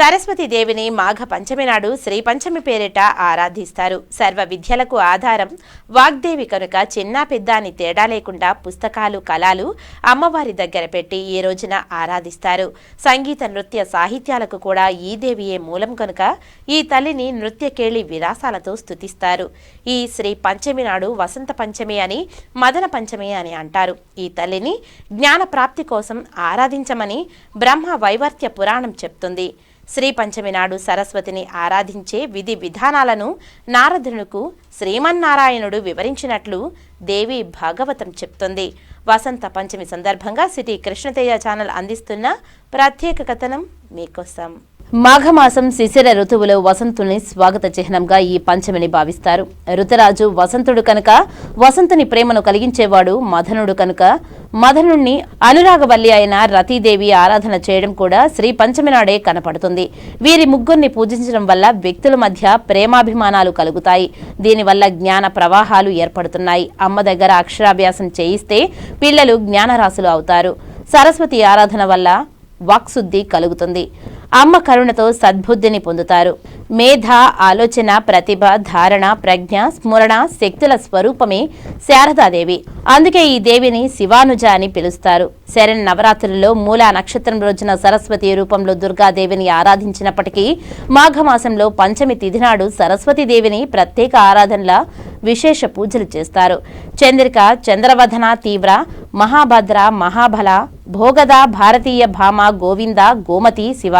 సరస్వతి దేవిని మాఘ పంచమి నాడు శ్రీ పంచమి పేరిట ఆరాధిస్తారు. సర్వ విద్యలకు ఆధారం వాగ్దేవి కనుక చిన్న పెద్ద అని తేడా లేకుండా పుస్తకాలు కళాలు అమ్మవారి దగ్గర పెట్టి ఈ రోజున ఆరాధిస్తారు. సంగీత నృత్య సాహిత్యాలకు కూడా ఈ దేవియే మూలం కనుక ఈ తల్లిని నృత్యకేళి విరాసాలతో స్థుతిస్తారు ఈ శ్రీ పంచమి నాడు వసంత పంచమి అని మదన పంచమి అని అంటారు. ఈ తల్లిని జ్ఞాన ప్రాప్తి కోసం ఆరాధించమని బ్రహ్మ వైవర్త్య పురాణం చెప్తుంది. శ్రీ పంచమి నాడు సరస్వతిని ఆరాధించే విధి విధానాలను నారదునుకు శ్రీమన్నారాయణుడు వివరించినట్లు దేవి భాగవతం చెప్తుంది. వసంత పంచమి సందర్భంగా సిటీ కృష్ణతేజ ఛానల్ అందిస్తున్న ప్రత్యేక కథనం మీకోసం. మాఘమాసం శిశిర ఋతువులో వసంతుని స్వాగత చిహ్నంగా ఈ పంచమిని భావిస్తారు. ఋతురాజు వసంతుడు కనుక వసంతుని ప్రేమను కలిగించేవాడు మదనుడు కనుక మదనుణ్ణి అనురాగవల్లి అయిన రతీదేవి ఆరాధన చేయడం కూడా శ్రీ పంచమి నాడే కనపడుతుంది. వీరి ముగ్గురిని పూజించడం వల్ల వ్యక్తుల మధ్య ప్రేమాభిమానాలు కలుగుతాయి. దీనివల్ల జ్ఞాన ప్రవాహాలు ఏర్పడుతున్నాయి. అమ్మ దగ్గర అక్షరాభ్యాసం చేయిస్తే పిల్లలు జ్ఞానరాశులు అవుతారు. సరస్వతి ఆరాధన వల్ల వాక్శుద్ధి కలుగుతుంది. అమ్మ కరుణతో సద్బుద్ధిని పొందుతారు. మేధ ఆలోచన ప్రతిభ ధారణ ప్రజ్ఞ స్మరణ శక్తుల స్వరూపమే శారదాదేవి. అందుకే ఈ దేవిని శివానుజ అని పిలుస్తారు. శరణ్ నవరాత్రులలో మూలా నక్షత్రం రోజున సరస్వతి రూపంలో దుర్గాదేవిని ఆరాధించినప్పటికీ మాఘమాసంలో పంచమి తిథి నాడు సరస్వతి దేవిని ప్రత్యేక ఆరాధనల విశేష పూజలు చేస్తారు. చంద్రిక చంద్రవధన తీవ్ర మహాభద్ర మహాబల భోగద భారతీయ భామ గోవింద గోమతి శివ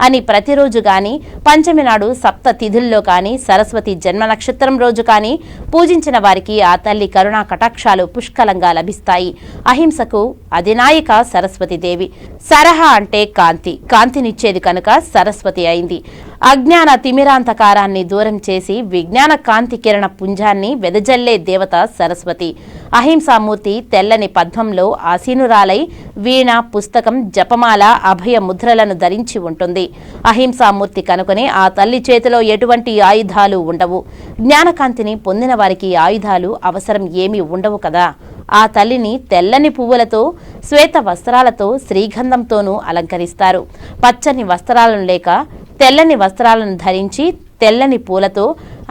అని ప్రతిరోజు గాని పంచమి నాడు సప్త తిథుల్లో కాని సరస్వతి జన్మ నక్షత్రం రోజు కాని పూజించిన వారికి ఆ తల్లి కరుణా కటాక్షాలు పుష్కలంగా లభిస్తాయి. అహింసకు అధినాయిక సరస్వతి దేవి. సరహ అంటే కాంతి. కాంతినిచ్చేది కనుక సరస్వతి అయింది. అజ్ఞాన తిమిరాంతకారాన్ని దూరం చేసి విజ్ఞాన కాంతి కిరణ పుంజాన్ని వెదజల్లే దేవత సరస్వతి. అహింసామూర్తి తెల్లని పద్మంలో ఆసీనురాలై వీణ పుస్తకం జపమాల అభయ ముద్రలను ధరించి ఉంటుంది. అహింసామూర్తి కనుకొని ఆ తల్లి చేతిలో ఎటువంటి ఆయుధాలు ఉండవు. జ్ఞానకాంతిని పొందిన వారికి ఆయుధాలు అవసరం ఏమీ ఉండవు కదా. ఆ తల్లిని తెల్లని పువ్వులతో శ్వేత వస్త్రాలతో శ్రీగంధంతోనూ అలంకరిస్తారు. పచ్చని వస్త్రాలను లేక తెల్లని వస్త్రాలను ధరించి తెల్లని పూలతో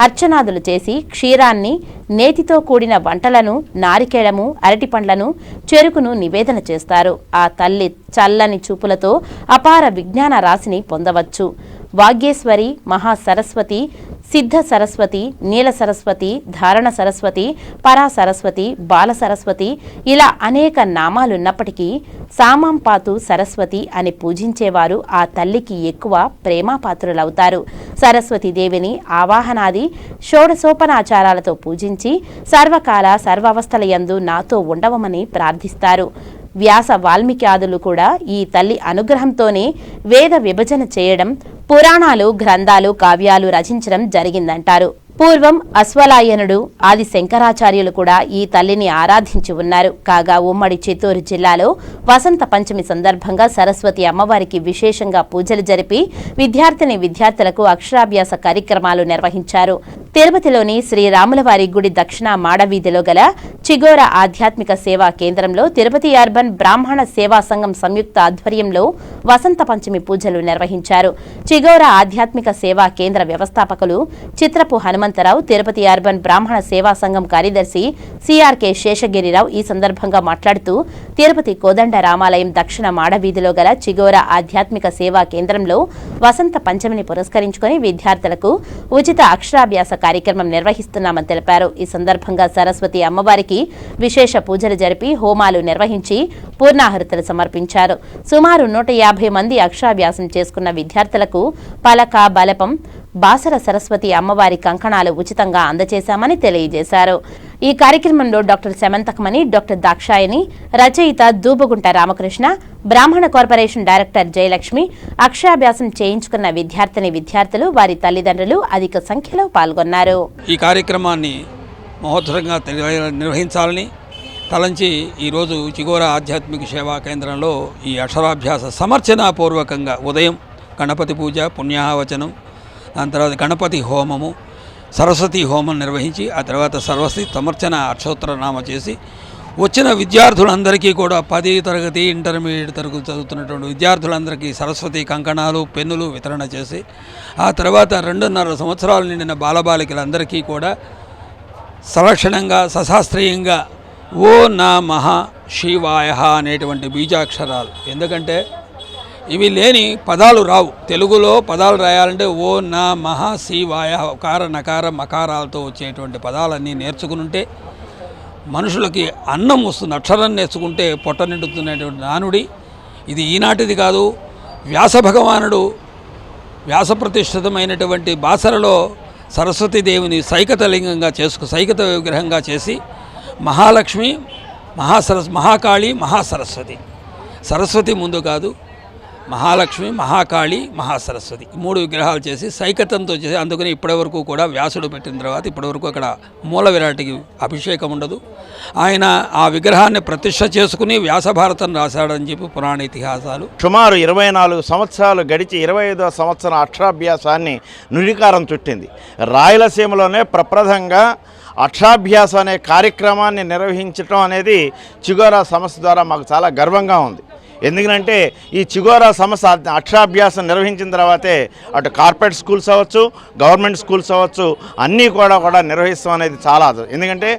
అర్చనాదులు చేసి క్షీరాన్ని నేతితో కూడిన వంటలను నారికేళము అరటి పండ్లను చెరుకును నివేదన చేస్తారు. ఆ తల్లి చల్లని చూపులతో అపార విజ్ఞాన రాశిని పొందవచ్చు. వాగ్యేశ్వరి మహాసరస్వతి సిద్ధ సరస్వతి నీల సరస్వతి ధారణ సరస్వతి పరా సరస్వతి బాల సరస్వతి ఇలా అనేక నామాలున్నప్పటికీ సామాంపాతు సరస్వతి అని పూజించేవారు ఆ తల్లికి ఎక్కువ ప్రేమాపాత్రులవుతారు. సరస్వతి దేవిని ఆవాహనాది షోడసోపనాచారాలతో పూజించి సర్వకాల సర్వావస్థలయందు నాతో ఉండవమని ప్రార్థిస్తారు. వ్యాస వాల్మీకి ఆదులు కూడా ఈ తల్లి అనుగ్రహంతోనే వేద విభజన చేయడం పురాణాలు గ్రంథాలు కావ్యాలు రచించడం జరిగిందంటారు. పూర్వం అశ్వలాయనుడు ఆది శంకరాచార్యులు కూడా ఈ తల్లిని ఆరాధించి ఉన్నారు. కాగా ఉమ్మడి చిత్తూరు జిల్లాలో వసంత పంచమి సందర్భంగా సరస్వతి అమ్మవారికి విశేషంగా పూజలు జరిపి విద్యార్థిని విద్యార్థులకు అక్షరాభ్యాస కార్యక్రమాలు నిర్వహించారు. తిరుపతిలోని శ్రీరాములవారి గుడి దక్షిణ మాడవీధిలో గల చిగోర ఆధ్యాత్మిక సేవా కేంద్రంలో తిరుపతి అర్బన్ బ్రాహ్మణ సేవా సంఘం సంయుక్త ఆధ్వర్యంలో వసంత పంచమి పూజలు నిర్వహించారు. చిగోర ఆధ్యాత్మిక సేవా కేంద్ర వ్యవస్థాపకులు చిత్రపు హనుమంతరావు తిరుపతి అర్బన్ బ్రాహ్మణ సేవా సంఘం కార్యదర్శి సిఆర్కే శేషగిరిరావు ఈ సందర్భంగా మాట్లాడుతూ తిరుపతి కోదండ రామాలయం దక్షిణ మాడవీధిలో గల చిగోర ఆధ్యాత్మిక సేవా కేంద్రంలో వసంత పంచమిని పురస్కరించుకొని విద్యార్థులకు ఉచిత అక్షరాభ్యాస కార్యక్రమం నిర్వహిస్తున్నామని తెలిపారు. ఈ సందర్భంగా సరస్వతి అమ్మవారికి విశేష పూజలు జరిపి హోమాలు నిర్వహించి పూర్ణాహుతులు సమర్పించారు. సుమారు నూట యాభై మంది అక్షరాభ్యాసం చేసుకున్న విద్యార్థులకు పలక బలపం బాసర సరస్వతి అమ్మవారి కంకణాలు ఉచితంగా అందజేశామని తెలియజేశారు. ఈ కార్యక్రమంలో డాక్టర్ శమంతకమణి డాక్టర్ దాక్షాయని రచయిత దూబగుంట రామకృష్ణ బ్రాహ్మణ కార్పొరేషన్ డైరెక్టర్ జయలక్ష్మి అక్షరాభ్యాసం చేయించుకున్న విద్యార్థిని విద్యార్థులు వారి తల్లిదండ్రులు అధిక సంఖ్యలో పాల్గొన్నారు. ఈ కార్యక్రమాన్ని మహోత్సవంగా నిర్వహించాలని తలంచి ఈరోజు చిగోర ఆధ్యాత్మిక సేవా కేంద్రంలో ఈ అక్షరాభ్యాస సమర్చనాపూర్వకంగా ఉదయం గణపతి పూజ పుణ్యాహవచనం దాని తర్వాత గణపతి హోమము సరస్వతి హోమం నిర్వహించి ఆ తర్వాత సరస్వతి సమర్చన అక్షోత్తర నామ చేసి వచ్చిన విద్యార్థులందరికీ కూడా పది తరగతి ఇంటర్మీడియట్ తరగతి చదువుతున్నటువంటి విద్యార్థులందరికీ సరస్వతి కంకణాలు పెన్నులు వితరణ చేసి ఆ తర్వాత రెండున్నర సంవత్సరాలు నిండిన బాలబాలికలందరికీ కూడా సలక్షణంగా సశాస్త్రీయంగా ఓ నా మహా శివాయ అనేటువంటి బీజాక్షరాలు. ఎందుకంటే ఇవి లేని పదాలు రావు. తెలుగులో పదాలు రాయాలంటే ఓ నా మహా శివాయ కార నకార మకారాలతో వచ్చేటువంటి పదాలన్నీ నేర్చుకుని ఉంటే మనుషులకి అన్నం వస్తుంది అక్షరం నేర్చుకుంటే పొట్ట నిండుతున్నటువంటి నానుడి. ఇది ఈనాటిది కాదు. వ్యాస భగవానుడు వ్యాస ప్రతిష్ఠితమైనటువంటి బాసరలో సరస్వతీదేవిని సైకతలింగంగా చేసుకు సైకత విగ్రహంగా చేసి మహాలక్ష్మి మహాసరస్ మహాకాళి మహాసరస్వతి. సరస్వతి ముందు కాదు మహాలక్ష్మి మహాకాళి మహాసరస్వతి మూడు విగ్రహాలు చేసి సైకతంతో చేసి అందుకని ఇప్పటివరకు కూడా వ్యాసుడు పెట్టిన తర్వాత ఇప్పటివరకు అక్కడ మూల విరాటికి అభిషేకం ఉండదు. ఆయన ఆ విగ్రహాన్ని ప్రతిష్ఠ చేసుకుని వ్యాసభారతం రాశాడని చెప్పి పురాణ ఇతిహాసాలు. సుమారు ఇరవై నాలుగు సంవత్సరాలు గడిచి ఇరవై ఐదో సంవత్సరం అక్షరాభ్యాసాన్ని నుడికారం చుట్టింది. రాయలసీమలోనే ప్రప్రథంగా అక్షరాభ్యాసం అనే కార్యక్రమాన్ని నిర్వహించడం అనేది చిగోరా సంస్థ ద్వారా మాకు చాలా గర్వంగా ఉంది. ఎందుకంటే ఈ చిగోరా సంస్థ అక్షరాభ్యాసం నిర్వహించిన తర్వాతే అటు కార్పొరేట్ స్కూల్స్ అవ్వచ్చు గవర్నమెంట్ స్కూల్స్ అవ్వచ్చు అన్నీ కూడా కూడా నిర్వహిస్తాం అనేది చాలా ఎందుకంటే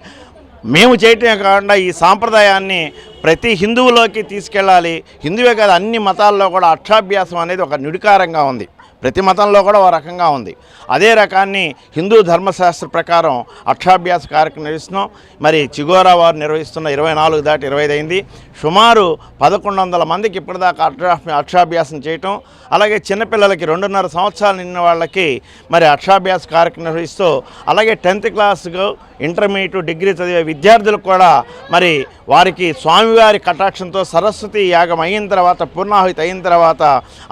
మేము చేయటమే కాకుండా ఈ సాంప్రదాయాన్ని ప్రతి హిందువులోకి తీసుకెళ్ళాలి. హిందువే కాదు అన్ని మతాల్లో కూడా అక్షరాభ్యాసం అనేది ఒక నుడికారంగా ఉంది. ప్రతి మతంలో కూడా ఓ రకంగా ఉంది. అదే రకాన్ని హిందూ ధర్మశాస్త్ర ప్రకారం అక్షాభ్యాస కార్యక్రమం నిర్వహిస్తున్నాం. మరి చిగోరా వారు నిర్వహిస్తున్న ఇరవై నాలుగు దాటి ఇరవై ఐదు అయింది. సుమారు పదకొండు వందల మందికి ఇప్పటిదాకా అక్షా అక్షాభ్యాసం చేయటం అలాగే చిన్నపిల్లలకి రెండున్నర సంవత్సరాలు నిన్న వాళ్ళకి మరి అక్షాభ్యాస కార్యక్రమం నిర్వహిస్తూ అలాగే టెన్త్ క్లాస్కు ఇంటర్మీడియట్ డిగ్రీ చదివే విద్యార్థులకు కూడా మరి వారికి స్వామివారి కటాక్షంతో సరస్వతి యాగం అయిన తర్వాత పూర్ణాహుతి అయిన తర్వాత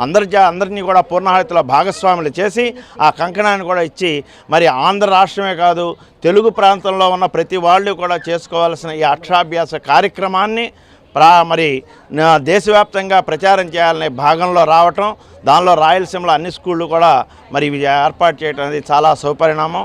అందరి జా అందరినీ కూడా పూర్ణాహుతిలో భాగస్వాములు చేసి ఆ కంకణాన్ని కూడా ఇచ్చి మరి ఆంధ్ర రాష్ట్రమే కాదు తెలుగు ప్రాంతంలో ఉన్న ప్రతి వాళ్ళు కూడా చేసుకోవాల్సిన ఈ అక్షరాభ్యాస కార్యక్రమాన్ని ప్రా మరి దేశవ్యాప్తంగా ప్రచారం చేయాలనే భాగంలో రావటం దానిలో రాయలసీమలో అన్ని స్కూళ్ళు కూడా మరి ఇవి ఏర్పాటు చేయడం అనేది చాలా సౌపరిణామం.